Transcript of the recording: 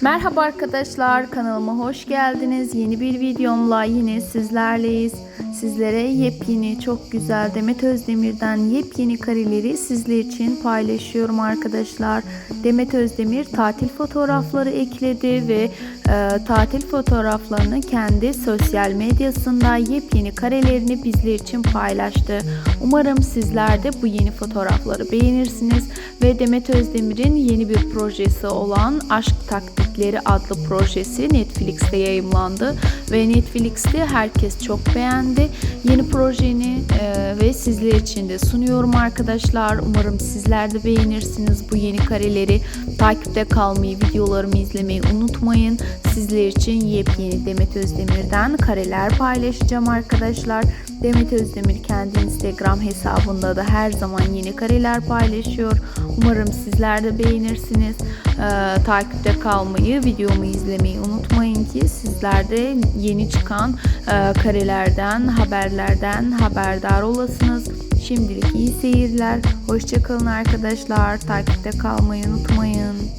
Merhaba arkadaşlar kanalıma hoş geldiniz. Yeni bir videomla yine sizlerleyiz. Sizlere yepyeni çok güzel Demet Özdemir'den yepyeni kareleri sizler için paylaşıyorum arkadaşlar. Demet Özdemir tatil fotoğrafları ekledi ve e, tatil fotoğraflarını kendi sosyal medyasında yepyeni karelerini bizler için paylaştı. Umarım sizler de bu yeni fotoğrafları beğenirsiniz ve Demet Özdemir'in yeni bir projesi olan Aşk Taktikleri adlı projesi Netflix'te yayımlandı ve Netflix'te herkes çok beğendi. Yeni projeni e, ve sizler için de sunuyorum arkadaşlar. Umarım sizler de beğenirsiniz bu yeni kareleri. Takipte kalmayı, videolarımı izlemeyi unutmayın. Sizler için yepyeni Demet Özdemir'den kareler paylaşacağım arkadaşlar. Demet Özdemir kendi Instagram hesabında da her zaman yeni kareler paylaşıyor. Umarım sizler de beğenirsiniz. Ee, takipte kalmayı, videomu izlemeyi unutmayın ki sizler yeni çıkan e, karelerden, haberlerden haberdar olasınız. Şimdilik iyi seyirler. Hoşçakalın arkadaşlar. Takipte kalmayı unutmayın.